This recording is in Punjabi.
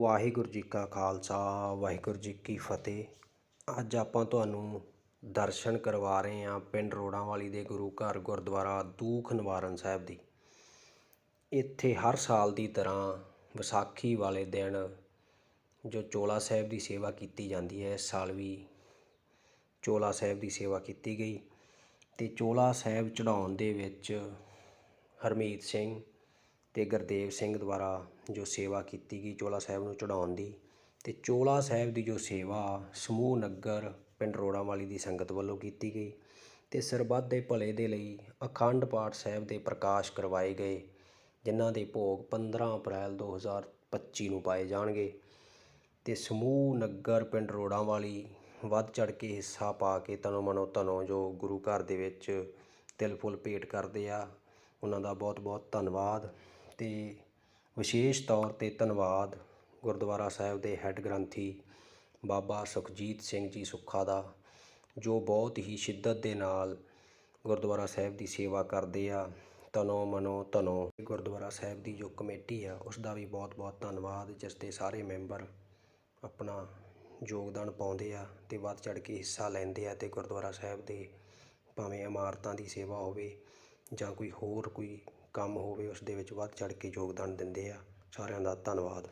ਵਾਹਿਗੁਰੂ ਜੀ ਕਾ ਖਾਲਸਾ, ਵਾਹਿਗੁਰੂ ਜੀ ਕੀ ਫਤਿਹ। ਅੱਜ ਆਪਾਂ ਤੁਹਾਨੂੰ ਦਰਸ਼ਨ ਕਰਵਾ ਰਹੇ ਹਾਂ ਪਿੰਡ ਰੋੜਾਂ ਵਾਲੀ ਦੇ ਗੁਰੂ ਘਰ ਗੁਰਦੁਆਰਾ ਦੂਖ ਨਿਵਾਰਨ ਸਾਹਿਬ ਦੀ। ਇੱਥੇ ਹਰ ਸਾਲ ਦੀ ਤਰ੍ਹਾਂ ਵਿਸਾਖੀ ਵਾਲੇ ਦਿਨ ਜੋ ਚੋਲਾ ਸਾਹਿਬ ਦੀ ਸੇਵਾ ਕੀਤੀ ਜਾਂਦੀ ਹੈ, ਇਸ ਸਾਲ ਵੀ ਚੋਲਾ ਸਾਹਿਬ ਦੀ ਸੇਵਾ ਕੀਤੀ ਗਈ। ਤੇ ਚੋਲਾ ਸਾਹਿਬ ਚੜਾਉਣ ਦੇ ਵਿੱਚ ਹਰਮੀਤ ਸਿੰਘ ਅਤੇ ਗੁਰਦੇਵ ਸਿੰਘ ਦੁਆਰਾ ਜੋ ਸੇਵਾ ਕੀਤੀ ਗਈ ਚੋਲਾ ਸਾਹਿਬ ਨੂੰ ਚੜ੍ਹਾਉਣ ਦੀ ਅਤੇ ਚੋਲਾ ਸਾਹਿਬ ਦੀ ਜੋ ਸੇਵਾ ਸਮੂਹ ਨਗਰ ਪਿੰਡ ਰੋੜਾਂਵਾਲੀ ਦੀ ਸੰਗਤ ਵੱਲੋਂ ਕੀਤੀ ਗਈ ਅਤੇ ਸਰਬੱਤ ਦੇ ਭਲੇ ਦੇ ਲਈ ਅਖੰਡ ਪਾਠ ਸਾਹਿਬ ਦੇ ਪ੍ਰਕਾਸ਼ ਕਰਵਾਏ ਗਏ, ਜਿਨ੍ਹਾਂ ਦੇ ਭੋਗ 15 ਅਪ੍ਰੈਲ 2025 ਨੂੰ ਪਾਏ ਜਾਣਗੇ। ਅਤੇ ਸਮੂਹ ਨਗਰ ਪਿੰਡ ਰੋੜਾਂਵਾਲੀ ਵੱਧ ਚੜ੍ਹ ਕੇ ਹਿੱਸਾ ਪਾ ਕੇ ਤਨੋ ਮਨੋ ਧਨੋ ਜੋ ਗੁਰੂ ਘਰ ਦੇ ਵਿੱਚ ਤਿਲ ਫੁੱਲ ਭੇਟ ਕਰਦੇ ਆ, ਉਹਨਾਂ ਦਾ ਬਹੁਤ ਬਹੁਤ ਧੰਨਵਾਦ। ਅਤੇ ਵਿਸ਼ੇਸ਼ ਤੌਰ ਤੇ ਧੰਨਵਾਦ ਗੁਰਦੁਆਰਾ ਸਾਹਿਬ ਦੇ ਹੈੱਡ ਗ੍ਰੰਥੀ ਬਾਬਾ ਸੁਖਜੀਤ ਸਿੰਘ ਜੀ ਸੁੱਖਾ ਦਾ, ਜੋ ਬਹੁਤ ਹੀ ਸ਼ਿੱਦਤ ਦੇ ਨਾਲ ਗੁਰਦੁਆਰਾ ਸਾਹਿਬ ਦੀ ਸੇਵਾ ਕਰਦੇ ਆ। ਤਨੋ ਮਨੋ ਧਨੋ। ਗੁਰਦੁਆਰਾ ਸਾਹਿਬ ਦੀ ਜੋ ਕਮੇਟੀ ਆ, ਉਸ ਦਾ ਵੀ ਬਹੁਤ ਬਹੁਤ ਧੰਨਵਾਦ, ਜਿਸ ਦੇ ਸਾਰੇ ਮੈਂਬਰ ਆਪਣਾ ਯੋਗਦਾਨ ਪਾਉਂਦੇ ਆ ਤੇ ਵੱਧ ਚੜ ਕੇ ਹਿੱਸਾ ਲੈਂਦੇ ਆ ਤੇ ਗੁਰਦੁਆਰਾ ਸਾਹਿਬ ਦੇ ਭਾਵੇਂ ਇਮਾਰਤਾਂ ਦੀ ਸੇਵਾ ਹੋਵੇ ਜਾਂ ਕੋਈ ਹੋਰ ਕੋਈ ਕੰਮ ਹੋਵੇ ਉਸ ਦੇ ਵਿੱਚ ਵੱਧ ਚੜ੍ਹ ਕੇ ਯੋਗਦਾਨ ਦਿੰਦੇ ਆ। ਸਾਰਿਆਂ ਦਾ ਧੰਨਵਾਦ।